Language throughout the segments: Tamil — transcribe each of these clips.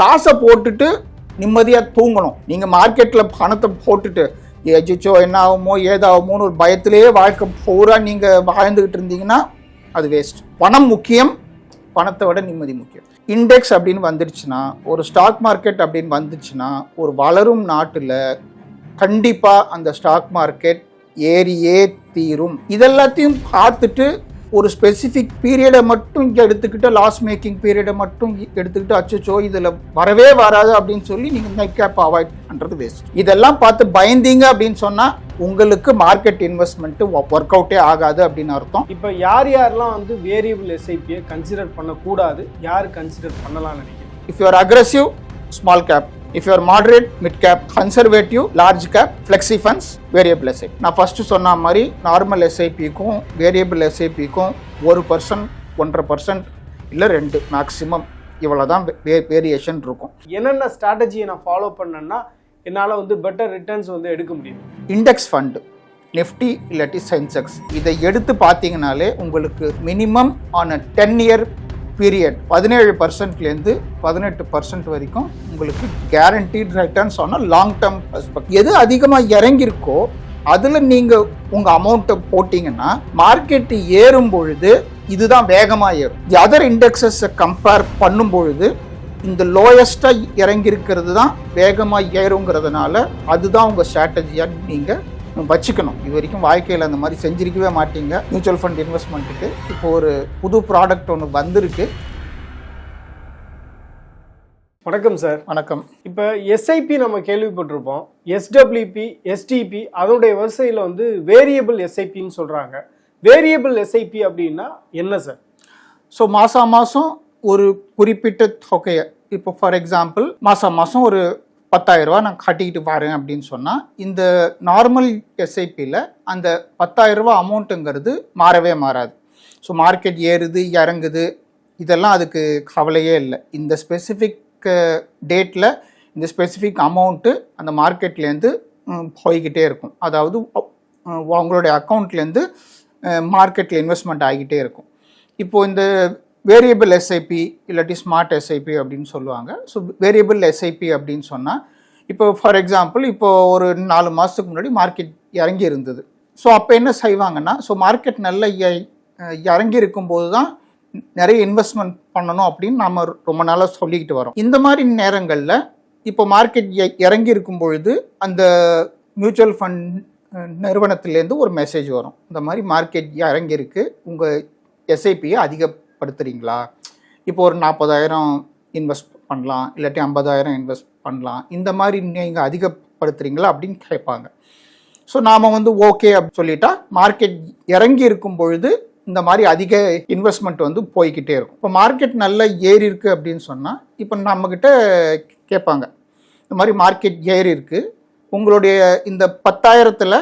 காசை போட்டுட்டு நிம்மதியாக தூங்கணும். நீங்கள் மார்க்கெட்டில் பணத்தை போட்டுட்டு எஜிச்சோ என்ன ஆகுமோ ஏதாகுமோன்னு ஒரு பயத்திலேயே வாழ்க்கை பூரா நீங்கள் வாழ்ந்துக்கிட்டு இருந்தீங்கன்னா அது வேஸ்ட் பணம் முக்கியம் பணத்தை விட நிம்மதி முக்கியம். இண்டெக்ஸ் அப்படின்னு வந்துடுச்சுன்னா ஒரு ஸ்டாக் மார்க்கெட் அப்படின்னு வந்துச்சுன்னா ஒரு வளரும் நாட்டில் கண்டிப்பாக அந்த ஸ்டாக் மார்க்கெட் ஏறியே தீரும். இதெல்லாத்தையும் பார்த்துட்டு ஒரு ஸ்பெசிஃபிக் பீரியடை மட்டும் இங்கே எடுத்துக்கிட்டு லாஸ் மேக்கிங் பீரியடை மட்டும் எடுத்துக்கிட்டு அச்சோ இதில் வரவே வராது அப்படின்னு சொல்லி நீங்கள் நெட் கேப் அவாய்ட் பண்ணுறது வேஸ்ட் இதெல்லாம் பார்த்து பயந்தீங்க அப்படின்னு சொன்னால் உங்களுக்கு மார்க்கெட் இன்வெஸ்ட்மெண்ட்டு ஒர்க் அவுட்டே ஆகாது அப்படின்னு அர்த்தம். இப்போ யார் யாரெல்லாம் வந்து வேரியபிள் எஸ்ஐபியை கன்சிடர் பண்ணக்கூடாது யார் கன்சிடர் பண்ணலாம்னு நினைக்கிறேன் if you are aggressive small cap if you are moderate mid cap conservative large cap flexi funds variable SIP நான் ஃபர்ஸ்ட் சொன்ன மாதிரி நார்மல் எஸ்ஐபிக்கும் வேரியபிள் எஸ்ஐபிக்கும் ஒரு பர்சன்ட் ஒன்றரை பர்சன்ட் இல்லை ரெண்டு மேக்ஸிமம் இவ்வளோ தான் வேரியேஷன் இருக்கும். என்னென்ன ஸ்ட்ராட்டஜியை நான் ஃபாலோ பண்ணேன்னா என்னால் வந்து பெட்டர் ரிட்டர்ன்ஸ் வந்து எடுக்க முடியும். இண்டெக்ஸ் ஃபண்டு நிஃப்டி இல்லாட்டி சென்செக்ஸ் இதை எடுத்து பார்த்தீங்கனாலே உங்களுக்கு minimum on a ten year period பதினேழு பர்சன்ட்லேருந்து பதினெட்டு பர்சன்ட் வரைக்கும் உங்களுக்கு கேரண்டீட் ரிட்டர்ன்ஸ் ஆனால் லாங் டேர்ம் பர்ஸ்பெக்ட் எது அதிகமாக இறங்கியிருக்கோ அதில் நீங்கள் உங்கள் அமௌண்ட்டை போட்டிங்கன்னா மார்க்கெட் ஏறும் பொழுது இதுதான் வேகமாக ஏறும். தி அதர் இண்டெக்ஸஸை கம்பேர் பண்ணும் பொழுது இந்த லோயஸ்ட்டாக இறங்கியிருக்கிறது தான் வேகமாக ஏறுங்கிறதுனால அதுதான் உங்கள் ஸ்ட்ராட்டஜியாக நீங்கள் வச்சுக்கணும். இது வரைக்கும் வாழ்க்கையில் அந்த மாதிரி செஞ்சிருக்கவே மாட்டீங்க. மியூச்சுவல் ஃபண்ட் இன்வெஸ்ட்மெண்ட்டுக்கு இப்போ ஒரு புது ப்ராடக்ட் ஒன்று வந்திருக்கு. வணக்கம் சார் வணக்கம். இப்போ எஸ்ஐபி நம்ம கேள்விப்பட்டிருப்போம். எஸ்டபிள்யூபி எஸ்டிபி அதோடைய வரிசையில் வந்து வேரியபிள் எஸ்ஐபின்னு சொல்கிறாங்க வேரியபிள் எஸ்ஐபி அப்படின்னா என்ன சார் ஸோ மாதம் மாதம் ஒரு குறிப்பிட்ட தொகையை. இப்போ ஃபார் எக்ஸாம்பிள் மாதம் மாதம் ஒரு பத்தாயிரம் நான் கட்டிக்கிட்டு வரேன் அப்படின்னு சொன்னால் இந்த நார்மல் எஸ்ஐபியில் அந்த பத்தாயிரம் அமௌண்ட்டுங்கிறது மாறவே மாறாது. ஸோ மார்க்கெட் ஏறுது இறங்குது இதெல்லாம் அதுக்கு கவலையே இல்லை. இந்த ஸ்பெசிஃபிக் டேட்டில் இந்த ஸ்பெசிஃபிக் அமௌண்ட்டு அந்த மார்க்கெட்லேருந்து போய்கிட்டே இருக்கும். அதாவது உங்களுடைய அக்கௌண்ட்லேருந்து மார்க்கெட்டில் இன்வெஸ்ட்மெண்ட் ஆகிக்கிட்டே இருக்கும். இப்போ இந்த வேரியபிள் எஸ்ஐபி இல்லாட்டி ஸ்மார்ட் எஸ்ஐபி அப்படின்னு சொல்லுவாங்க. ஸோ வேரியபிள் எஸ்ஐபி அப்படின்னு சொன்னால் இப்போ ஃபார் எக்ஸாம்பிள் இப்போ ஒரு நாலு மாதத்துக்கு முன்னாடி மார்க்கெட் இறங்கி இருந்தது. ஸோ அப்போ என்ன செய்வாங்கன்னா ஸோ மார்க்கெட் நல்ல இறங்கி இருக்கும்போது தான் நிறைய இன்வெஸ்ட்மெண்ட் பண்ணணும் அப்படின்னு நாம் ரொம்ப நாளாக சொல்லிக்கிட்டு வரோம். இந்த மாதிரி நேரங்களில் இப்போ மார்க்கெட் இறங்கி இருக்கும் பொழுது அந்த மியூச்சுவல் ஃபண்ட் நிறுவனத்துலேருந்து ஒரு மெசேஜ் வரும். இந்த மாதிரி மார்க்கெட் இறங்கியிருக்கு உங்கள் எஸ்ஐபியை அதிக படுத்துறீங்களா? இப்போ ஒரு நாற்பதாயிரம் இன்வெஸ்ட் பண்ணலாம் இல்லாட்டி ஐம்பதாயிரம் இன்வெஸ்ட் பண்ணலாம். இந்த மாதிரி நீங்கள் அதிகப்படுத்துறீங்களா அப்படின்னு கேட்பாங்க. ஸோ நாம் வந்து ஓகே அப்படின்னு சொல்லிட்டா மார்க்கெட் இறங்கி இருக்கும் பொழுது இந்த மாதிரி அதிக இன்வெஸ்ட்மெண்ட் வந்து போய்க்கிட்டே இருக்கும். இப்போ மார்க்கெட் நல்லா ஏறி இருக்குது அப்படின்னு சொன்னால் இப்போ நம்மக்கிட்ட கேட்பாங்க இந்த மாதிரி மார்க்கெட் ஏறி இருக்குது உங்களுடைய இந்த பத்தாயிரத்தில்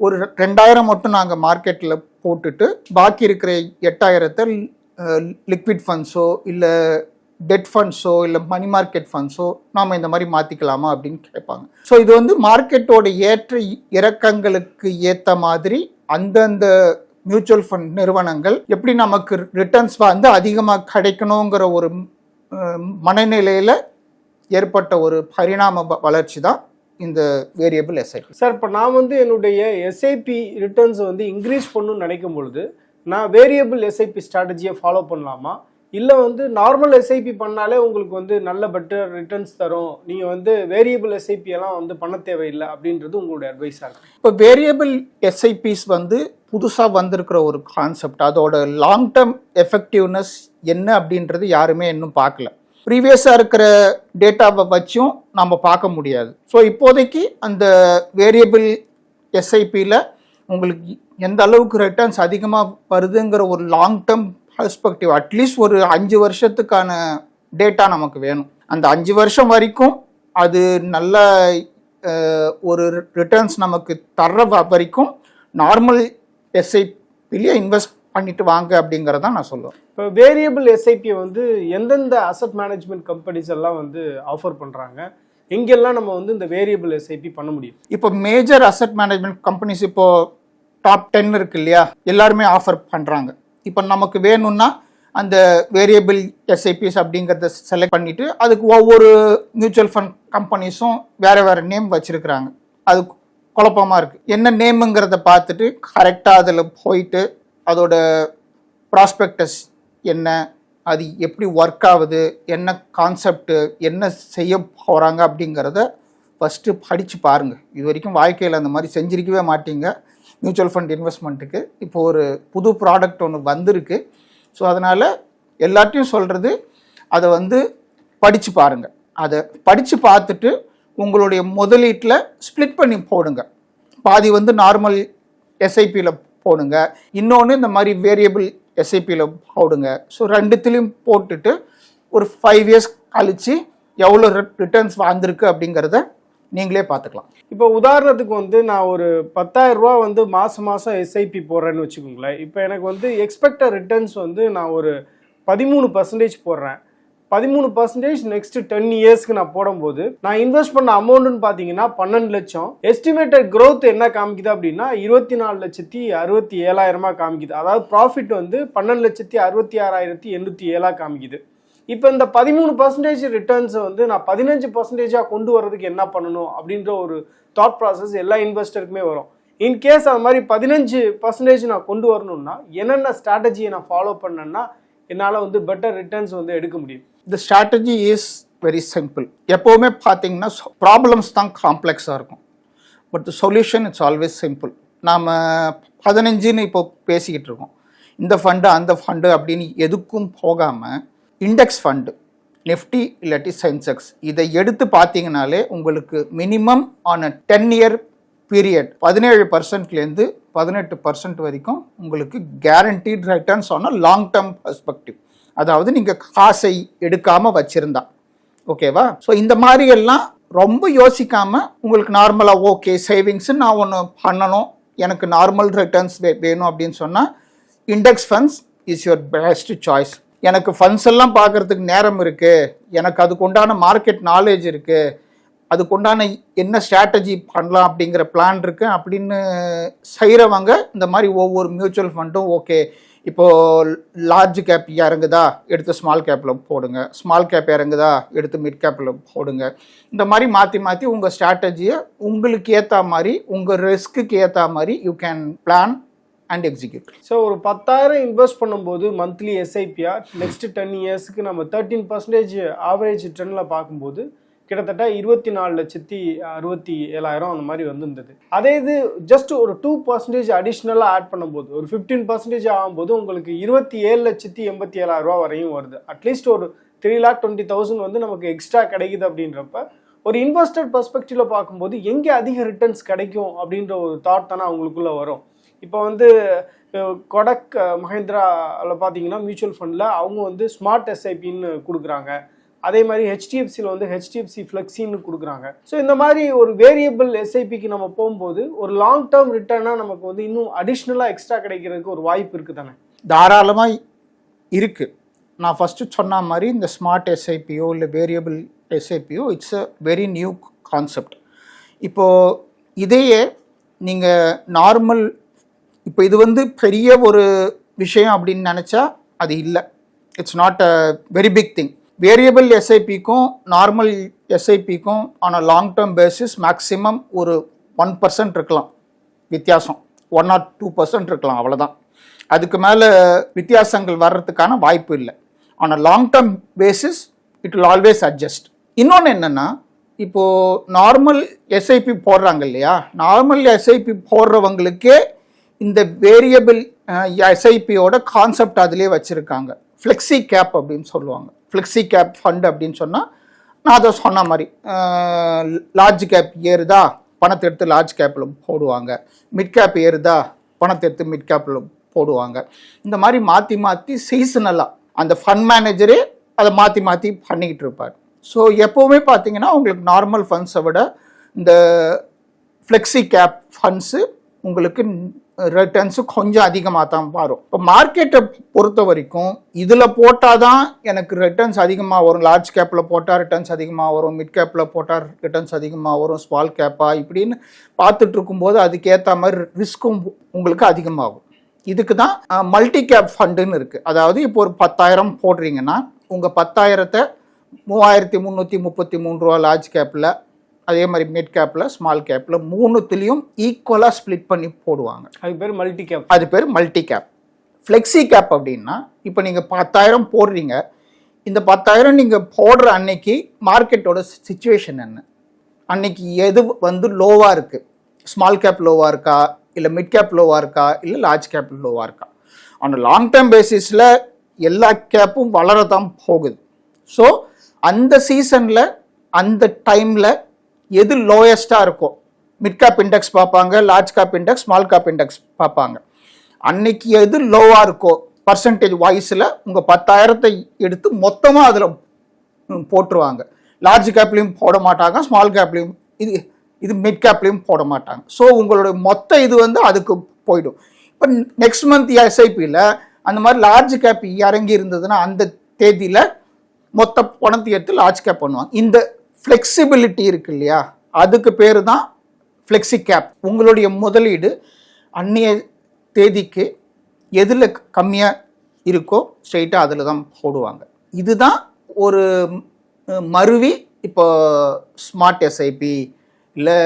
ஒரு ரெண்டாயிரம் மட்டும் நாங்கள் மார்க்கெட்டில் போட்டுட்டு பாக்கி இருக்கிற எட்டாயிரத்தை லிக்விட் ஃபண்ட்ஸோ இல்லை டெட் ஃபண்ட்ஸோ இல்லை மணி மார்க்கெட் ஃபண்ட்ஸோ நாம் இந்த மாதிரி மாற்றிக்கலாமா அப்படின்னு கேட்பாங்க. ஸோ இது வந்து மார்க்கெட்டோட ஏற்ற இறக்கங்களுக்கு ஏற்ற மாதிரி அந்தந்த மியூச்சுவல் ஃபண்ட் நிறுவனங்கள் எப்படி நமக்கு ரிட்டர்ன்ஸ் வந்து அதிகமாக கிடைக்கணுங்கிற ஒரு மனநிலையில் ஏற்பட்ட ஒரு பரிணாம வளர்ச்சி தான் இந்த வேரியபிள் எஸ்ஐபி சார் இப்போ நான் வந்து என்னுடைய எஸ்ஐபி ரிட்டர்ன்ஸ் வந்து இன்க்ரீஸ் பண்ணணும்னு நினைக்கும் பொழுது நான் வேரியபிள் எஸ்ஐபி ஸ்ட்ராட்டஜியை ஃபாலோ பண்ணலாமா? இல்லை வந்து நார்மல் எஸ்ஐபி பண்ணாலே உங்களுக்கு வந்து நல்ல பெட்டர் ரிட்டர்ன்ஸ் தரும். நீங்கள் வந்து வேரியபிள் எஸ்ஐபி எல்லாம் வந்து பண்ண தேவையில்லை அப்படின்றது உங்களுடைய அட்வைஸாக இருக்கும். இப்போ வேரியபிள் எஸ்ஐபிஸ் வந்து புதுசாக வந்திருக்கிற ஒரு கான்செப்ட் அதோட லாங் டேர்ம் எஃபெக்டிவ்னஸ் என்ன அப்படின்றது யாருமே இன்னும் பார்க்கல. ப்ரீவியஸாக இருக்கிற டேட்டாவை வச்சும் நம்ம பார்க்க முடியாது. ஸோ இப்போதைக்கு அந்த வேரியபிள் எஸ்ஐபியில் உங்களுக்கு எந்த அளவுக்கு ரிட்டர்ன்ஸ் அதிகமாக வருதுங்கிற ஒரு லாங் டேர்ம் பெர்ஸ்பெக்டிவ் அட்லீஸ்ட் ஒரு அஞ்சு வருஷத்துக்கான டேட்டா நமக்கு வேணும். அந்த அஞ்சு வருஷம் வரைக்கும் அது நல்ல ஒரு ரிட்டர்ன்ஸ் நமக்கு தர்ற வரைக்கும் நார்மல் எஸ்ஐபிலேயே இன்வெஸ்ட் பண்ணிட்டு வாங்க அப்படிங்கிறத நான் சொல்லுவேன். இப்போ வேரியபிள் எஸ்ஐபி வந்து எந்தெந்த அசட் மேனேஜ்மெண்ட் கம்பெனிஸ் எல்லாம் வந்து ஆஃபர் பண்ணுறாங்க எங்கெல்லாம் நம்ம வந்து இந்த வேரியபிள் எஸ்ஐபி பண்ண முடியும். இப்போ மேஜர் அசெட் மேனேஜ்மெண்ட் கம்பெனிஸ் இப்போ டாப் டென் இருக்கு இல்லையா? எல்லாருமே ஆஃபர் பண்ணுறாங்க இப்போ நமக்கு வேணும்னா அந்த வேரியபிள் எஸ்ஐபிஎஸ் அப்படிங்கிறத செலக்ட் பண்ணிவிட்டு அதுக்கு ஒவ்வொரு மியூச்சுவல் ஃபண்ட் கம்பெனிஸும் வேறு வேறு நேம் வச்சுருக்குறாங்க. அது குழப்பமாக இருக்குது என்ன நேமுங்கிறத பார்த்துட்டு கரெக்டாக அதில் போயிட்டு அதோட ப்ராஸ்பெக்டஸ் என்ன அது எப்படி ஒர்க் ஆகுது என்ன கான்செப்டு என்ன செய்ய போகிறாங்க அப்படிங்கிறத ஃபஸ்ட்டு படித்து பாருங்கள் இது வரைக்கும் வாழ்க்கையில் அந்த மாதிரி செஞ்சிருக்கவே மாட்டீங்க. மியூச்சுவல் ஃபண்ட் இன்வெஸ்ட்மெண்ட்டுக்கு இப்போ ஒரு புது ப்ராடக்ட் ஒன்று வந்திருக்கு. ஸோ அதனால் எல்லாத்தையும் சொல்கிறது அதை வந்து படித்து பாருங்கள் அதை படித்து பார்த்துட்டு உங்களுடைய முதலீட்டில் ஸ்ப்ளிட் பண்ணி போடுங்க. பாதி வந்து நார்மல் எஸ்ஐபியில் போடுங்க. இன்னொன்று இந்த மாதிரி வேரியபிள் எஸ்ஐபியில் போடுங்க. ஸோ ரெண்டுத்துலேயும் போட்டுட்டு ஒரு ஃபைவ் இயர்ஸ் கழித்து எவ்வளோ ரிட்டர்ன்ஸ் வந்திருக்கு அப்படிங்கிறத நீங்களே பார்த்துக்கலாம். இப்போ உதாரணத்துக்கு வந்து நான் ஒரு 10000 ரூபா வந்து மாதம் மாதம் எஸ்ஐபி போடுறேன்னு வச்சுக்கோங்களேன். இப்போ எனக்கு வந்து எக்ஸ்பெக்டட் ரிட்டர்ன்ஸ் வந்து நான் ஒரு பதிமூணு பர்சன்டேஜ் போடுறேன். பதிமூணு பர்சன்டேஜ் நெக்ஸ்ட் டென் இயர்ஸ்க்கு நான் போடும்போது நான் இன்வெஸ்ட் பண்ண அமௌண்ட்னு பார்த்தீங்கன்னா பன்னெண்டு லட்சம். எஸ்டிமேட்டட் க்ரோத் என்ன காமிக்குது அப்படின்னா இருபத்தி நாலு லட்சத்தி அறுபத்தி ஏழாயிரமா காமிக்குது. அதாவது ப்ராஃபிட் வந்து பன்னெண்டு லட்சத்தி அறுபத்தி ஆறாயிரத்தி எண்ணூற்றி ஏழா காமிக்குது. இப்போ இந்த பதிமூணு பர்சன்டேஜ் ரிட்டர்ன்ஸை வந்து நான் பதினஞ்சு பர்சன்டேஜாக கொண்டு வரதுக்கு என்ன பண்ணணும் அப்படின்ற ஒரு தாட் ப்ராசஸ் எல்லா இன்வெஸ்டருக்குமே வரும். இன்கேஸ் அது மாதிரி பதினஞ்சு பர்சன்டேஜ் நான் கொண்டு வரணும்னா என்னென்ன ஸ்ட்ராட்டஜியை நான் ஃபாலோ பண்ணேன்னா என்னால் வந்து பெட்டர் ரிட்டர்ன்ஸ் வந்து எடுக்க முடியும். The strategy is very simple எப்போவுமே பார்த்தீங்கன்னா ப்ராப்ளம்ஸ் தான் காம்ப்ளெக்ஸாக இருக்கும். But the solution it's always simple நாம் பதினஞ்சுன்னு இப்போ பேசிக்கிட்டு இருக்கோம். இந்த ஃபண்டு அந்த ஃபண்டு அப்படின்னு எதுக்கும் போகாமல் இண்டெக்ஸ் ஃபண்டு நிஃப்டி இல்லாட்டி சென்செக்ஸ் இதை எடுத்து பார்த்தீங்கனாலே உங்களுக்கு minimum on a ten year period பதினேழு பர்சன்ட்லேருந்து பதினெட்டு பர்சன்ட் வரைக்கும் உங்களுக்கு guaranteed returns on long term perspective அதாவது நீங்கள் காசை எடுக்காமல் வச்சுருந்தா. ஓகேவா ஸோ இந்த மாதிரி எல்லாம் ரொம்ப யோசிக்காமல் உங்களுக்கு நார்மலாக ஓகே சேவிங்ஸு நான் ஒன்று பண்ணணும். எனக்கு நார்மல் ரிட்டர்ன்ஸ் வேணும் அப்படின்னு சொன்னால் index funds is your best choice எனக்கு ஃபண்ட்ஸ் எல்லாம் பார்க்கறதுக்கு நேரம் இருக்குது எனக்கு அதுக்கு உண்டான மார்க்கெட் நாலேஜ் இருக்குது அதுக்கு உண்டான என்ன ஸ்ட்ராட்டஜி பண்ணலாம் அப்படிங்கிற பிளான் இருக்கு. அப்படின்னு செய்கிறவங்க இந்த மாதிரி ஒவ்வொரு மியூச்சுவல் ஃபண்டும் ஓகே இப்போது லார்ஜ் கேப் இறங்குதா? எடுத்து ஸ்மால் கேப்பில் போடுங்க. ஸ்மால் கேப் இறங்குதா? எடுத்து மிட் கேப்பில் போடுங்க. இந்த மாதிரி மாற்றி மாற்றி உங்கள் ஸ்ட்ராட்டஜியை உங்களுக்கு ஏற்ற மாதிரி உங்கள் ரிஸ்க்குக்கு ஏற்ற மாதிரி you can plan and execute so ஒரு பத்தாயிரம் இன்வெஸ்ட் பண்ணும்போது மந்த்லி எஸ்ஐபிஆர் நெக்ஸ்ட் டென் இயர்ஸ்க்கு நம்ம தேர்ட்டீன் பர்சன்டேஜ் ஆவரேஜ் ட்ரெண்டில் பார்க்கும்போது கிட்டத்தட்ட இருபத்தி நாலு லட்சத்தி அறுபத்தி ஏழாயிரம் அந்த மாதிரி வந்திருந்தது. அதே இது ஜஸ்ட் ஒரு டூ பர்சன்டேஜ் அடிஷ்னலாக ஆட் பண்ணும்போது ஒரு ஃபிஃப்டீன் பர்சன்டேஜ் ஆகும்போது உங்களுக்கு இருபத்தி ஏழு லட்சத்தி எண்பத்தி ஏழாயிரம் ரூபா வரையும் வருது. அட்லீஸ்ட் ஒரு த்ரீ லேக் டுவெண்ட்டி தௌசண்ட் வந்து நமக்கு எக்ஸ்ட்ரா கிடைக்குது அப்படின்றப்ப ஒரு இன்வெஸ்டர் பர்ஸ்பெக்டிவ்ல பார்க்கும்போது எங்கே அதிக ரிட்டர்ன்ஸ் கிடைக்கும் அப்படின்ற ஒரு தாட் தானே அவங்களுக்குள்ள வரும். இப்போ வந்து கொடக் மஹேந்திராவில் பார்த்தீங்கன்னா மியூச்சுவல் ஃபண்டில் அவங்க வந்து ஸ்மார்ட் எஸ்ஐபின்னு கொடுக்குறாங்க. அதே மாதிரி ஹெச்டிஎஃப்சியில் வந்து ஹெச்டிஎஃப்சி ஃப்ளெக்ஸின்னு கொடுக்குறாங்க. ஸோ இந்த மாதிரி ஒரு வேரியபிள் எஸ்ஐபிக்கு நம்ம போகும்போது ஒரு லாங் டேர்ம் ரிட்டர்னாக நமக்கு வந்து இன்னும் அடிஷ்னலாக எக்ஸ்ட்ரா கிடைக்கிறதுக்கு ஒரு வாய்ப்பு இருக்குது தானே தாராளமாக இருக்குது நான் ஃபஸ்ட்டு சொன்ன மாதிரி இந்த ஸ்மார்ட் எஸ்ஐபியோ இல்லை variable எஸ்ஐபியோ it's a very new concept இப்போது இதையே நீங்கள் நார்மல் இப்போ இது வந்து பெரிய ஒரு விஷயம் அப்படின்னு நினச்சா அது இல்லை. It's not a very big thing variable எஸ்ஐபிக்கும் normal எஸ்ஐபிக்கும் on a long term basis maximum ஒரு ஒன் பர்சன்ட் இருக்கலாம். வித்தியாசம். ஒன் ஆர் டூ பர்சன்ட் இருக்கலாம் அவ்வளோதான் அதுக்கு மேலே வித்தியாசங்கள் வர்றதுக்கான வாய்ப்பு இல்லை. On a long term basis it will always adjust இன்னொன்று என்னென்னா இப்போது நார்மல் எஸ்ஐபி போடுறாங்க இல்லையா? நார்மல் எஸ்ஐபி போடுறவங்களுக்கே இந்த வேரியபிள் எஸ்ஐபியோட கான்செப்ட் அதிலே வச்சுருக்காங்க. ஃப்ளெக்ஸி கேப் அப்படின்னு சொல்லுவாங்க. ஃப்ளெக்ஸி கேப் ஃபண்ட் அப்படின்னு சொன்னால் நான் அதை சொன்ன மாதிரி லார்ஜ் கேப் ஏறுதா பணத்தை எடுத்து லார்ஜ் கேப்பில் போடுவாங்க. மிட் கேப் ஏறுதா பணத்தை எடுத்து மிட் கேப்பில் போடுவாங்க. இந்த மாதிரி மாற்றி மாற்றி சீசனலாக அந்த ஃபண்ட் மேனேஜரே அதை மாற்றி மாற்றி பண்ணிக்கிட்டு இருப்பார். ஸோ எப்போவுமே பார்த்தீங்கன்னா உங்களுக்கு நார்மல் ஃபண்ட்ஸை விட இந்த ஃப்ளெக்ஸி கேப் ஃபண்ட்ஸு உங்களுக்கு ரிட்டர்ன்ஸும் கொஞ்சம் அதிகமாக தான் வரும். இப்போ மார்க்கெட்டை பொறுத்த வரைக்கும் இதில் போட்டால் தான் எனக்கு ரிட்டர்ன்ஸ் அதிகமாக வரும். லார்ஜ் கேப்பில் போட்டால் ரிட்டர்ன்ஸ் அதிகமாக வரும். மிட் கேப்பில் போட்டால் ரிட்டர்ன்ஸ் அதிகமாக வரும். ஸ்மால் கேப்பாக இப்படின்னு பார்த்துட்டு இருக்கும்போது அதுக்கேற்ற மாதிரி ரிஸ்க்கும் உங்களுக்கு அதிகமாகும். இதுக்கு தான் மல்டி கேப் ஃபண்டுன்னு இருக்குது அதாவது இப்போ ஒரு பத்தாயிரம் போடுறீங்கன்னா உங்கள் பத்தாயிரத்தை மூவாயிரத்தி முந்நூற்றி முப்பத்தி மூணு ரூபா லார்ஜ் கேப்பில் அதே மாதிரி மிட் கேப்பில் ஸ்மால் கேப்பில் மூணுத்துலேயும் ஈக்குவலாக ஸ்ப்ளிட் பண்ணி போடுவாங்க. அதுக்கு பேர் மல்டி கேப் அது பேர் மல்டி கேப் ஃப்ளெக்ஸி கேப் அப்படின்னா இப்போ நீங்கள் பத்தாயிரம் போடுறீங்க. இந்த பத்தாயிரம் நீங்கள் போடுற அன்னைக்கு மார்க்கெட்டோட சுச்சுவேஷன் என்ன? அன்னைக்கு எது வந்து லோவாக இருக்குது ஸ்மால் கேப் லோவாக இருக்கா? இல்லை மிட் கேப் லோவாக இருக்கா? இல்லை லார்ஜ் கேப் லோவாக இருக்கா? ஆன் லாங் டேர்ம் பேசிஸில் எல்லா கேப்பும் வளரதான் போகுது. ஸோ அந்த சீசனில் அந்த டைமில் எது லோயஸ்ட்டாக இருக்கோ. மிட் கேப் இண்டெக்ஸ் பார்ப்பாங்க large cap index small cap index பார்ப்பாங்க. அன்னைக்கு எது லோவாக இருக்கோ பர்சன்டேஜ் வாய்ஸில் உங்கள் பத்தாயிரத்தை எடுத்து மொத்தமாக அதில் போட்டுருவாங்க. லார்ஜ் கேப்லேயும் போட மாட்டாங்க ஸ்மால் கேப்லேயும் இது இது மிட் கேப்லேயும் போட மாட்டாங்க. ஸோ உங்களுடைய மொத்த இது வந்து அதுக்கு போயிடும். இப்போ நெக்ஸ்ட் மந்த் எஸ்ஐபியில் அந்த மாதிரி லார்ஜ் கேப் இறங்கி இருந்ததுன்னா அந்த தேதியில் மொத்த பணத்தை எடுத்து லார்ஜ் கேப் பண்ணுவாங்க. இந்த ஃப்ளெக்சிபிலிட்டி இருக்கு இல்லையா அதுக்கு பேர் தான் ஃப்ளெக்ஸி கேப் உங்களுடைய முதலீடு அந்நிய தேதிக்கு எதில் கம்மியாக இருக்கோ ஸ்ட்ரெயிட்டாக அதில் தான் போடுவாங்க. இதுதான் ஒரு மருவி இப்போ ஸ்மார்ட் எஸ்ஐபி இல்லை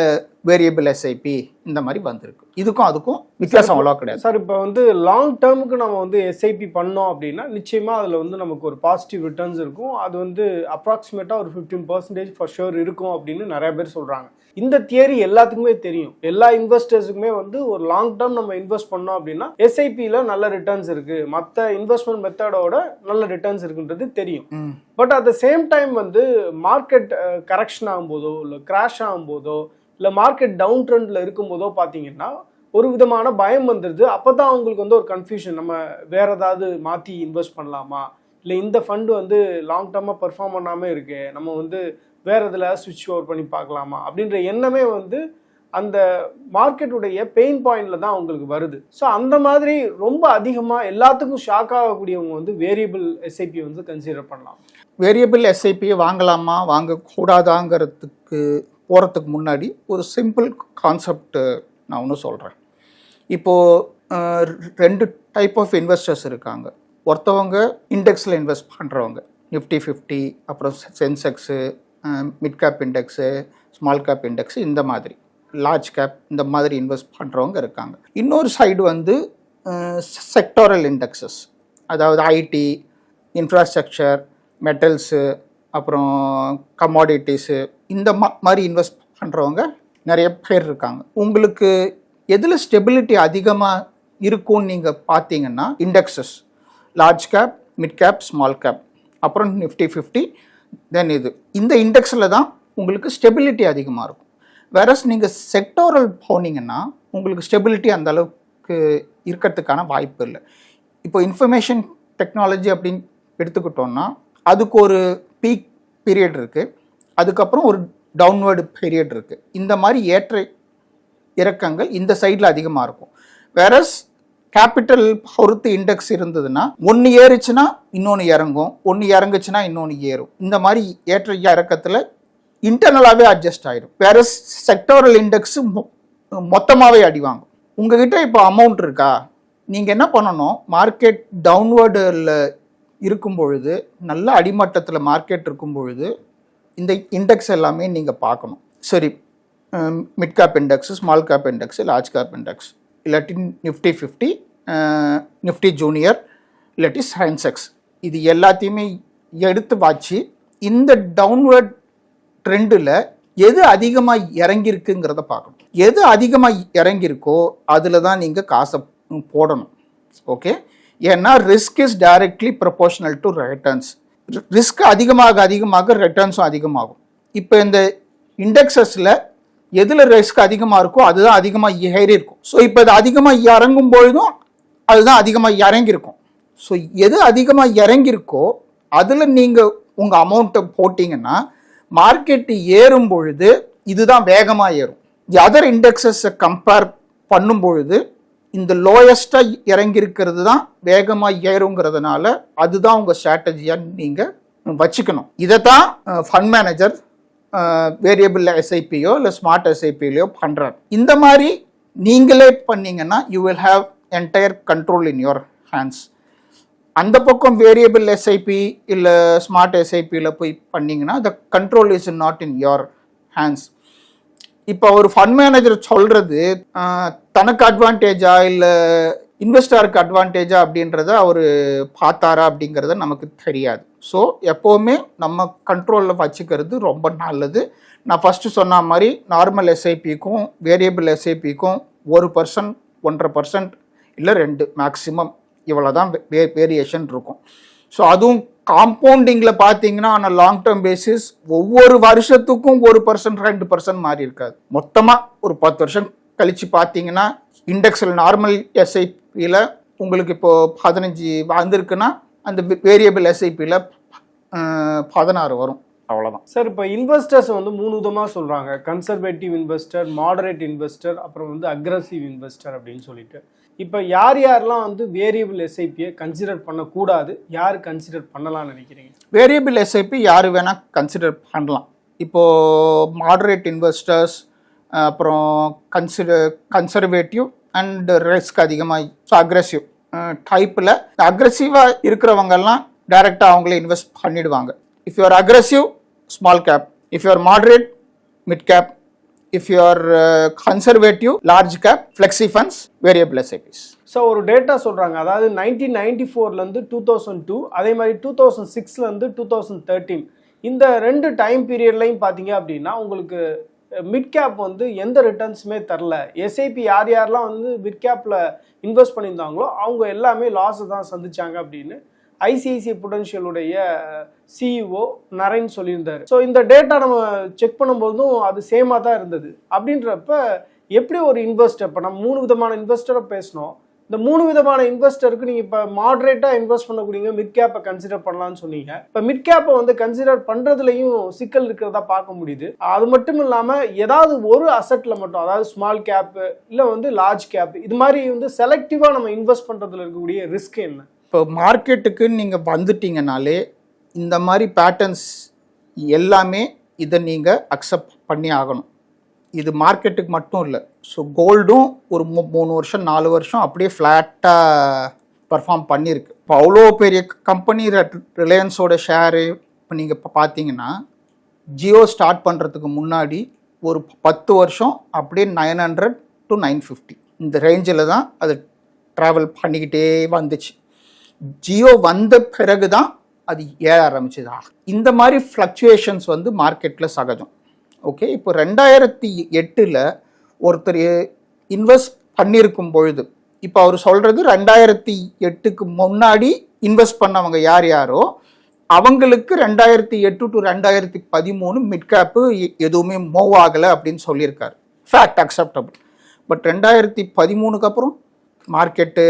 வேரியபிள் எஸ்ஐபி இந்த மாதிரி வந்திருக்கு. இதுக்கும் அதுக்கும் வித்தியாசம் அவ்வளோ கிடையாது. சார் இப்போ வந்து லாங் டேர்முக்கு நம்ம வந்து எஸ்ஐபி பண்ணோம் அப்படின்னா நிச்சயமாக அதில் வந்து நமக்கு ஒரு பாசிட்டிவ் ரிட்டர்ன்ஸ் இருக்கும். அது வந்து அப்ராக்சிமேட்டாக ஒரு ஃபிஃப்டீன் பர்சன்டேஜ் ஃபார் ஷுர் இருக்கும் அப்படின்னு நிறைய பேர் சொல்கிறாங்க இந்த தியரி எல்லாத்துக்குமே தெரியும். எல்லா இன்வெஸ்டர்ஸுக்குமே வந்து ஒரு லாங் டேர்ம் நம்ம இன்வெஸ்ட் பண்ணோம் அப்படின்னா எஸ்ஐபியில் நல்ல ரிட்டர்ன்ஸ் இருக்குது மற்ற இன்வெஸ்ட்மெண்ட் மெத்தடோட நல்ல ரிட்டர்ன்ஸ் இருக்குன்றது தெரியும். But at the same time வந்து மார்க்கெட் கரெக்ஷன் ஆகும்போதோ இல்லை கிராஷ் ஆகும்போதோ இல்லை மார்க்கெட் டவுன் ட்ரெண்டில் இருக்கும்போதோ பார்த்தீங்கன்னா ஒரு விதமான பயம் வந்துடுது அப்போ தான் அவங்களுக்கு வந்து ஒரு கன்ஃபியூஷன் நம்ம வேற ஏதாவது மாற்றி இன்வெஸ்ட் பண்ணலாமா? இல்லை இந்த ஃபண்டு வந்து லாங் டேர்மாக பெர்ஃபார்ம் பண்ணாமல் இருக்கு. நம்ம வந்து வேறு இதில் சுவிட்ச் ஓவர் பண்ணி பார்க்கலாமா அப்படின்ற எண்ணமே வந்து அந்த மார்க்கெட்டுடைய பெயின் பாயிண்டில் தான் அவங்களுக்கு வருது. ஸோ அந்த மாதிரி ரொம்ப அதிகமாக எல்லாத்துக்கும் ஷாக் ஆகக்கூடியவங்க வந்து வேரியபிள் எஸ்ஐபி வந்து கன்சிடர் பண்ணலாம். வேரியபிள் எஸ்ஐபியை வாங்கலாமா வாங்கக்கூடாதாங்கிறதுக்கு போகிறதுக்கு முன்னாடி ஒரு சிம்பிள் கான்செப்ட் நான் ஒன்று சொல்கிறேன் இப்போது ரெண்டு டைப் ஆஃப் இன்வெஸ்டர்ஸ் இருக்காங்க. ஒருத்தவங்க இண்டெக்ஸில் இன்வெஸ்ட் பண்ணுறவங்க நிஃப்டி ஃபிஃப்டி அப்புறம் Sensex mid cap index small cap index இந்த மாதிரி. லார்ஜ் கேப் இந்த மாதிரி இன்வெஸ்ட் பண்ணுறவங்க இருக்காங்க. இன்னொரு சைடு வந்து செக்டோரல் இண்டெக்ஸஸ் அதாவது ஐடி இன்ஃப்ராஸ்ட்ரக்சர் மெட்டல்ஸு அப்புறம் கமாடிட்டிஸு இந்த மா- மாதிரி இன்வெஸ்ட் பண்ணுறவங்க நிறைய பேர் இருக்காங்க. உங்களுக்கு எதில் ஸ்டெபிலிட்டி அதிகமாக இருக்கும்னு நீங்கள் பார்த்தீங்கன்னா indexes large cap mid cap small cap அப்புறம் நிஃப்டி ஃபிஃப்டி தென் இது. இந்த இண்டெக்ஸில் தான் உங்களுக்கு ஸ்டெபிலிட்டி அதிகமாக இருக்கும். வேறஸ் நீங்கள் செக்டோரல் போனீங்கன்னா உங்களுக்கு ஸ்டெபிலிட்டி அந்த அளவுக்கு இருக்கிறதுக்கான வாய்ப்பு இல்லை. இப்போ இன்ஃபர்மேஷன் டெக்னாலஜி அப்படின்னு எடுத்துக்கிட்டோம்னா அதுக்கு ஒரு பீக் பீரியட் இருக்குது அதுக்கப்புறம் ஒரு டவுன்வர்டு பீரியட் இருக்குது இந்த மாதிரி ஏற்ற இறக்கங்கள் இந்த சைடில் அதிகமாக இருக்கும். வேறஸ் கேபிட்டல் பொறுத்து இண்டெக்ஸ் இருந்ததுன்னா ஒன்று ஏறுச்சுன்னா இன்னொன்று இறங்கும் ஒன்று இறங்குச்சுன்னா இன்னொன்று ஏறும். இந்த மாதிரி ஏற்ற இறக்கத்தில் இன்டர்னலாகவே அட்ஜஸ்ட் ஆயிடும். வேற செக்டோரல் இண்டெக்ஸு மொத்தமாகவே அடிவாங்கும் உங்ககிட்ட இப்போ அமௌண்ட் இருக்கா? நீங்கள் என்ன பண்ணணும்? மார்க்கெட் டவுன்வர்டில் இருக்கும் பொழுது நல்ல அடிமட்டத்தில் மார்க்கெட் இருக்கும் பொழுது இந்த இண்டெக்ஸ் எல்லாமே நீங்கள் பார்க்கணும். சரி mid cap index small cap index large cap index இல்லாட்டி நிஃப்டி ஃபிஃப்டி நிஃப்டி ஜூனியர் இல்லாட்டி சயின்செக்ஸ் இது எல்லாத்தையுமே எடுத்து வாச்சு இந்த டவுன்வர்ட் ட்ரெண்டில் எது அதிகமாக இறங்கியிருக்குங்கிறத பார்க்கணும். எது அதிகமாக இறங்கியிருக்கோ அதில் தான் நீங்கள் காசை போடணும். ஓகே? ஏன்னா risk is directly proportional to returns risk அதிகமாக அதிகமாக ரிட்டர்ன்ஸும் அதிகமாகும். இப்போ இந்த இண்டெக்ஸஸில் எதில் ரிஸ்க் அதிகமாக இருக்கோ அதுதான் அதிகமாக ஏறி இருக்கும். ஸோ இப்போ இது அதிகமாக இறங்கும் பொழுதும் அதுதான் அதிகமாக இறங்கியிருக்கும் ஸோ எது அதிகமாக இறங்கியிருக்கோ அதில் நீங்கள் உங்கள் அமௌண்ட்டை போட்டிங்கன்னா மார்க்கெட்டு ஏறும் பொழுது இதுதான் வேகமாக ஏறும். தி அதர் இண்டெக்ஸஸை கம்பேர் பண்ணும் பொழுது இந்த லோயஸ்ட்டாக இறங்கியிருக்கிறது தான் வேகமாக ஏறுங்கிறதுனால அதுதான் உங்கள் ஸ்ட்ராட்டஜியாக நீங்கள் வச்சுக்கணும். இதை தான் ஃபண்ட் மேனேஜர் வேரியபிள் எஸ்ஐபியோ இல்லை ஸ்மார்ட் எஸ்ஐபிலையோ பண்ணுறாரு இந்த மாதிரி நீங்களே பண்ணீங்கன்னா you will have entire control in your hands அந்த பக்கம் வேரியபிள் எஸ்ஐபி இல்லை ஸ்மார்ட் எஸ்ஐபியில் போய் பண்ணிங்கன்னா the control is not in your hands இப்போ ஒரு ஃபண்ட் மேனேஜர் சொல்கிறது தனக்கு அட்வான்டேஜா இல்லை இன்வெஸ்டருக்கு அட்வான்டேஜா அப்படின்றத அவர் பார்த்தாரா அப்படிங்கிறத நமக்கு தெரியாது. ஸோ எப்போவுமே நம்ம கண்ட்ரோலில் வச்சுக்கிறது ரொம்ப நல்லது. நான் ஃபஸ்ட்டு சொன்ன மாதிரி நார்மல் எஸ்ஐபிக்கும் வேரியபிள் எஸ்ஐபிக்கும் ஒரு பர்சன்ட் ஒன்றரை பர்சன்ட் இல்லை ரெண்டு மேக்ஸிமம் இவ்வளோ தான் வே வேரியேஷன் இருக்கும். ஸோ அதுவும் காம்பவுண்டிங்கில் பார்த்தீங்கன்னா ஆன் லாங் டேர்ம் பேசிஸ் ஒவ்வொரு வருஷத்துக்கும் ஒரு பர்சன்ட் ரெண்டு பர்சன்ட் மாறி இருக்காது. மொத்தமாக ஒரு பத்து வருஷம் கழிச்சு பார்த்தீங்கன்னா இண்டெக்ஸில் நார்மல் எஸ்ஐபியில் உங்களுக்கு இப்போது பதினஞ்சு வந்திருக்குன்னா அந்த வேரியபிள் எஸ்ஐபியில் பதினாறு வரும். அவ்வளோதான் சார் இப்போ இன்வெஸ்டர்ஸ் வந்து மூணு விதமாக சொல்கிறாங்க கன்சர்வேட்டிவ் இன்வெஸ்டர் மாடரேட் இன்வெஸ்டர் அப்புறம் வந்து அக்ரஸிவ் இன்வெஸ்டர் அப்படின்னு சொல்லிட்டு. இப்போ யார் யாரெல்லாம் வந்து வேரியபிள் எஸ்ஐபியை கன்சிடர் பண்ணக்கூடாது யார் கன்சிடர் பண்ணலாம்னு நினைக்கிறீங்க? வேரியபிள் எஸ்ஐபி யார் வேணால் கன்சிடர் பண்ணலாம். இப்போது மாடரேட் இன்வெஸ்டர்ஸ் அப்புறம் கன்சிடர் கன்சர்வேட்டிவ் அண்ட் ரிஸ்க் அதிகமாக ஸோ அக்ரெசிவ் டைப்பில் அக்ரெசிவாக இருக்கிறவங்கெல்லாம் டைரெக்டாக அவங்களே இன்வெஸ்ட் பண்ணிடுவாங்க. If you are aggressive small cap if you are moderate mid cap if you are conservative large cap flexi funds variable SIPs so ஒரு டேட்டா சொல்கிறாங்க அதாவது நைன்டீன் நைன்டி ஃபோர்லேருந்து டூ தௌசண்ட் டூ அதே மாதிரி டூ தௌசண்ட் சிக்ஸ்லேருந்து டூ தௌசண்ட் தேர்ட்டீன் இந்த ரெண்டு டைம் பீரியட்லையும் பார்த்தீங்க அப்படின்னா உங்களுக்கு மிட் கேப் வந்து எந்த ரிட்டர்ன்ஸுமே தரல. எஸ்ஐபி யார் யாரெல்லாம் வந்து மிட் கேப்பில் இன்வெஸ்ட் பண்ணியிருந்தாங்களோ அவங்க எல்லாமே லாஸை தான் சந்திச்சாங்க அப்படின்னு ஐசிஐசிஐ புடென்ஷியலுடைய சிஇஓ நரேன் சொல்லியிருந்தார். ஸோ இந்த டேட்டா நம்ம செக் பண்ணும்போதும் அது சேமாக தான் இருந்தது. அப்படின்றப்ப எப்படி ஒரு இன்வெஸ்டர் இப்போ நம்ம மூணு விதமான இன்வெஸ்டரை பேசினோம். இந்த மூணு விதமான இன்வெஸ்டருக்கு நீங்கள் இப்போ மாடரேட்டாக இன்வெஸ்ட் பண்ணக்கூடிய மிட் கேப்பை கன்சிடர் பண்ணலாம்னு சொன்னீங்க. இப்போ மிட் கேப்பை வந்து கன்சிடர் பண்ணுறதுலையும் சிக்கல் இருக்கிறதா பார்க்க முடியுது. அது மட்டும் இல்லாமல் ஏதாவது ஒரு அசெட்டில் மட்டும் அதாவது ஸ்மால் கேப்பு இல்லை வந்து லார்ஜ் கேப் இது மாதிரி வந்து செலக்டிவாக நம்ம இன்வெஸ்ட் பண்ணுறதுல இருக்கக்கூடிய ரிஸ்க் என்ன? இப்போ மார்க்கெட்டுக்கு நீங்கள் வந்துட்டீங்கனாலே இந்த மாதிரி பேட்டர்ன்ஸ் எல்லாமே இதை நீங்கள் அக்செப்ட் பண்ணி ஆகணும். இது மார்க்கெட்டுக்கு மட்டும் இல்லை. ஸோ கோல்டும் ஒரு மூ மூணு வருஷம் நாலு வருஷம் அப்படியே ஃப்ளாட்டாக பர்ஃபார்ம் பண்ணியிருக்கு இப்போ அவ்வளோ பெரிய கம்பெனி ரிலையன்ஸோட ஷேரு இப்போ நீங்கள் இப்போ பார்த்தீங்கன்னா ஜியோ ஸ்டார்ட் பண்ணுறதுக்கு முன்னாடி ஒரு பத்து வருஷம் அப்படியே nine hundred to nine fifty இந்த ரேஞ்சில் தான் அது ட்ராவல் பண்ணிக்கிட்டே வந்துச்சு. ஜியோ வந்த பிறகு தான் அது ஏற ஆரம்பிச்சது. இந்த மாதிரி ஃப்ளக்சுவேஷன்ஸ் வந்து மார்க்கெட்டில் சகஜம். ஓகே இப்போ ரெண்டாயிரத்தி எட்டில் ஒருத்தர் இன்வெஸ்ட் பண்ணியிருக்கும் பொழுது இப்போ அவர் சொல்கிறது ரெண்டாயிரத்தி எட்டுக்கு முன்னாடி இன்வெஸ்ட் பண்ணவங்க யார் யாரோ அவங்களுக்கு ரெண்டாயிரத்தி எட்டு டு ரெண்டாயிரத்தி பதிமூணு மிட்கேப்பு எதுவுமே மூவ் ஆகலை அப்படின்னு சொல்லியிருக்காரு. ஃபேக்ட் அக்செப்டபிள் பட் ரெண்டாயிரத்தி பதிமூணுக்கு அப்புறம் மார்க்கெட்டு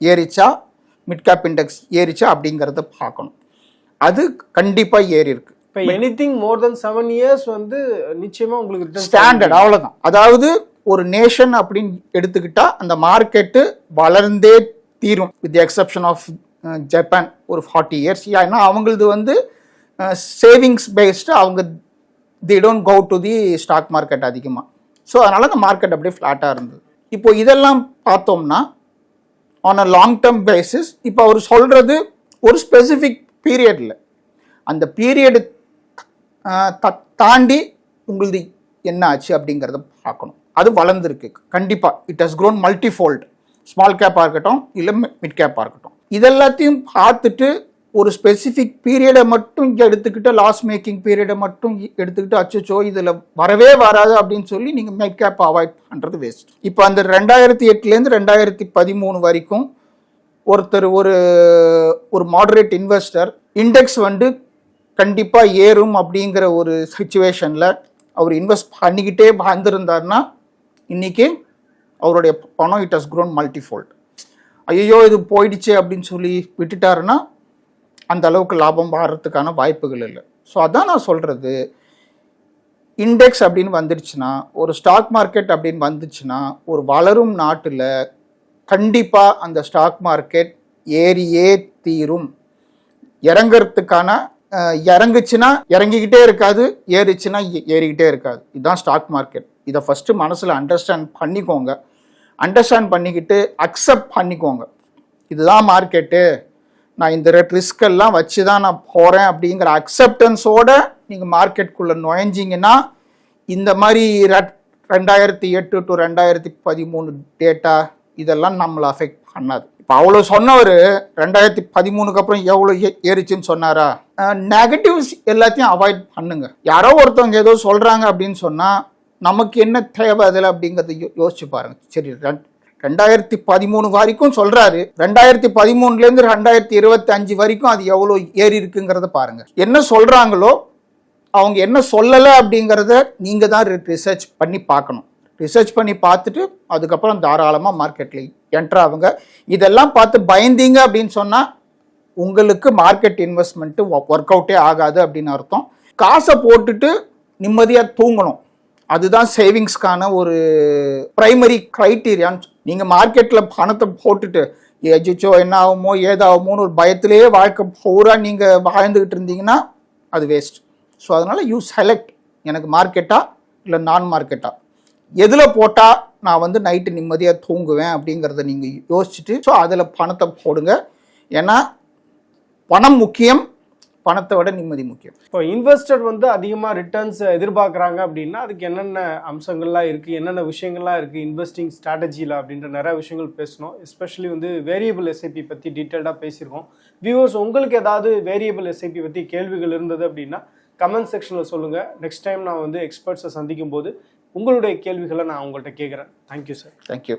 ஏறிச்சா மிட்கேப் இண்டெக்ஸ் ஏறிச்சா அப்படிங்கிறத பார்க்கணும். அது கண்டிப்பாக ஏறி இருக்கு இப்போ anything more than seven years வந்து நிச்சயமா உங்களுக்கு ஸ்டாண்டர்ட் அவ்வளோதான் அதாவது ஒரு நேஷன் அப்படின்னு எடுத்துக்கிட்டா அந்த மார்க்கெட்டு வளர்ந்தே தீரும். வித் எக்ஸப்ஷன் ஆஃப் ஜப்பான் ஒரு ஃபார்ட்டி இயர்ஸ் ஏன்னா அவங்களது வந்து சேவிங்ஸ் பேஸ்டு அவங்க they don't go to the stock market அதிகமாக ஸோ அதனால் அந்த மார்க்கெட் அப்படியே ஃப்ளாட்டாக இருந்தது. இப்போ இதெல்லாம் பார்த்தோம்னா on a long term basis இப்போ அவர் சொல்கிறது ஒரு ஸ்பெசிஃபிக் பீரியடில் அந்த பீரியடு தாண்டி உங்களுது என்ன ஆச்சு அப்படிங்கிறத பார்க்கணும். அது வளர்ந்துருக்கு. கண்டிப்பாக it has grown multifold small கேப்பாக இருக்கட்டும் இல்லை மிட் கேப்பாக இருக்கட்டும். இதெல்லாத்தையும் பார்த்துட்டு ஒரு ஸ்பெசிஃபிக் பீரியடை மட்டும் இங்கே எடுத்துக்கிட்டு லாஸ் மேக்கிங் பீரியடை மட்டும் எடுத்துக்கிட்டு அச்சோ இதில் வரவே வராது அப்படின்னு சொல்லி நீங்கள் மிட் கேப் அவாய்ட் பண்ணுறது வேஸ்ட் இப்போ அந்த ரெண்டாயிரத்தி எட்டுலேருந்து ரெண்டாயிரத்தி பதிமூணு வரைக்கும் ஒருத்தர் ஒரு ஒரு மாடரேட் இன்வெஸ்டர் இண்டெக்ஸ் வந்து கண்டிப்பாக ஏறும் அப்படிங்கிற ஒரு சுச்சுவேஷனில் அவர் இன்வெஸ்ட் பண்ணிக்கிட்டே வந்திருந்தாருன்னா இன்றைக்கி அவருடைய பணம் இட் ஹஸ் க்ரோன் மல்டிஃபோல்ட் ஐயோ இது போயிடுச்சு அப்படின்னு சொல்லி விட்டுட்டாருன்னா அந்த அளவுக்கு லாபம் வர்றதுக்கான வாய்ப்புகள் இல்லை. ஸோ அதான் நான் சொல்கிறது இண்டெக்ஸ் அப்படின்னு வந்துடுச்சுன்னா ஒரு ஸ்டாக் மார்க்கெட் அப்படின்னு வந்துச்சுன்னா ஒரு வளரும் நாட்டில் கண்டிப்பாக அந்த ஸ்டாக் மார்க்கெட் ஏறியே தீரும். இறங்கிறதுக்கான இறங்குச்சுன்னா இறங்கிக்கிட்டே இருக்காது ஏறிச்சுன்னா ஏ- ஏறிக்கிட்டே இருக்காது. இதுதான் ஸ்டாக் மார்க்கெட் இதை ஃபஸ்ட்டு மனசில் அண்டர்ஸ்டாண்ட் பண்ணிக்கோங்க. அண்டர்ஸ்டாண்ட் பண்ணிக்கிட்டு அக்செப்ட் பண்ணிக்கோங்க. இதுதான் மார்க்கெட்டு நான் இந்த ரிஸ்க் எல்லாம் வச்சு தான் நான் போகிறேன் அப்படிங்கிற அக்செப்டன்ஸோட நீங்கள் மார்க்கெட்டுக்குள்ளே நுழைஞ்சிங்கன்னா இந்த மாதிரி ரெண்டாயிரத்தி எட்டு டு ரெண்டாயிரத்தி பதிமூணு டேட்டா இதெல்லாம் நம்மளை அஃபெக்ட் பண்ணாது. இப்போ அவ்வளோ சொன்னவர் ரெண்டாயிரத்தி பதிமூணுக்கு அப்புறம் எவ்வளோ ஏ- ஏறிச்சுன்னு சொன்னாரா? நெகட்டிவ்ஸ் எல்லாத்தையும் அவாய்ட் பண்ணுங்க. யாரோ ஒருத்தவங்க ஏதோ சொல்கிறாங்க அப்படின்னு சொன்னால் நமக்கு என்ன தேவை அதில் அப்படிங்கிறத யோ- யோசிச்சு பாருங்க. சரி ரெண்டாயிரத்தி பதிமூணு வரைக்கும் சொல்கிறாரு ரெண்டாயிரத்தி பதிமூணுலேருந்து ரெண்டாயிரத்தி இருபத்தி அஞ்சு வரைக்கும் அது எவ்வளோ ஏறி இருக்குங்கிறத பாருங்க. என்ன சொல்கிறாங்களோ அவங்க என்ன சொல்லலை அப்படிங்கிறத நீங்கள் தான் ரிசர்ச் பண்ணி பார்க்கணும். ரிசர்ச் பண்ணி பார்த்துட்டு அதுக்கப்புறம் தாராளமாக மார்க்கெட்டில் என்ட்ரு ஆகுங்க. இதெல்லாம் பார்த்து பயந்தீங்க அப்படின்னு சொன்னால் உங்களுக்கு மார்க்கெட் இன்வெஸ்ட்மெண்ட்டு ஒர்க் அவுட்டே ஆகாது அப்படின்னு அர்த்தம். காசை போட்டுட்டு நிம்மதியாக தூங்கணும். அதுதான் சேவிங்ஸ்க்கான ஒரு ப்ரைமரி க்ரைட்டீரியான்னு நீங்கள் மார்க்கெட்டில் பணத்தை போட்டுட்டு எஜிச்சோ என்ன ஆகுமோ ஏதாகுமோன்னு ஒரு பயத்திலேயே வாழ்க்கை பூரா நீங்கள் வாழ்ந்துக்கிட்டு இருந்தீங்கன்னா அது வேஸ்ட் ஸோ அதனால் யூ செலக்ட் எனக்கு மார்க்கெட்டா இல்லை நான் மார்க்கெட்டா எதில் போட்டால் நான் வந்து நைட்டு நிம்மதியாக தூங்குவேன் அப்படிங்கிறத நீங்கள் யோசிச்சுட்டு ஸோ அதில் பணத்தை போடுங்க. ஏன்னா பணம் முக்கியம் பணத்தை விட நிம்மதி முக்கியம். இப்போ இன்வெஸ்டர் வந்து அதிகமாக ரிட்டர்ன்ஸ் எதிர்பார்க்குறாங்க அப்படின்னா அதுக்கு என்னென்ன அம்சங்கள்லாம் இருக்குது என்னென்ன விஷயங்கள்லாம் இருக்குது இன்வெஸ்டிங் ஸ்ட்ராட்டஜியில் அப்படின்ற நிறைய விஷயங்கள் பேசணும். எஸ்பெஷலி வந்து வேரியபிள் எஸ்ஐபி பற்றி டீட்டெயில்டாக பேசியிருக்கோம். வியூவர்ஸ் உங்களுக்கு ஏதாவது வேரியபிள் எஸ்ஐபி பற்றி கேள்விகள் இருந்தது அப்படின்னா கமெண்ட் செக்ஷனில் சொல்லுங்கள் நெக்ஸ்ட் டைம் நான் வந்து எக்ஸ்பர்ட்ஸை சந்திக்கும் போது உங்களுடைய கேள்விகளை நான் உங்கள்கிட்ட கேட்குறேன். Thank you sir thank you